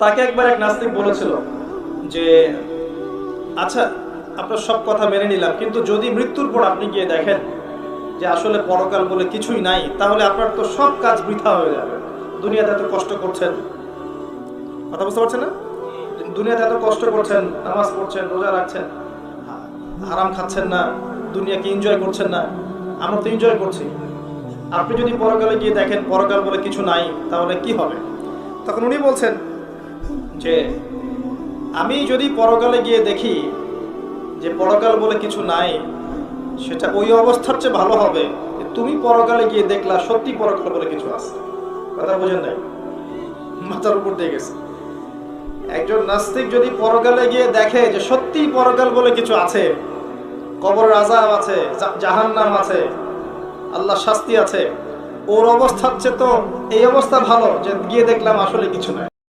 তাকে একবার এক নাস্তিক বলেছিল যে আচ্ছা আপনার সব কথা মেনে নিলাম, কিন্তু যদি মৃত্যুর পর আপনি গিয়ে দেখেন যে আসলে পরকাল বলে কিছুই নাই, তাহলে আপনার তো সব কাজ বৃথা হয়ে যাবে। দুনিয়াতে এত কষ্ট করছেন। কথা বুঝতে পারছেন না? দুনিয়াতে এত কষ্ট করছেন, নামাজ পড়ছেন, রোজা রাখছেন আরাম খাচ্ছেন না, দুনিয়াকে এনজয় করছেন না। আমরা তো এনজয় করছি। আপনি যদি পরকালে গিয়ে দেখেন পরকাল বলে কিছু নাই, তাহলে কি হবে? তখন উনি বলছেন যে আমি যদি পরকালে গিয়ে দেখি যে পরকাল বলে কিছু নাই, সেটা ওই অবস্থার চেয়ে ভালো হবে তুমি পরকালে গিয়ে দেখলা সত্যি পরকাল বলে কিছু আছে। কথা বোঝেন নাই? মাথার উপর দিয়ে গেছে। একজন নাস্তিক যদি পরকালে গিয়ে দেখে যে সত্যি পরকাল বলে কিছু আছে কবর আজাব আছে জাহান নাম আছে আল্লাহ শাস্তি আছে, ওর অবস্থার চেয়ে তো এই অবস্থা ভালো যে গিয়ে দেখলাম আসলে কিছু নাই।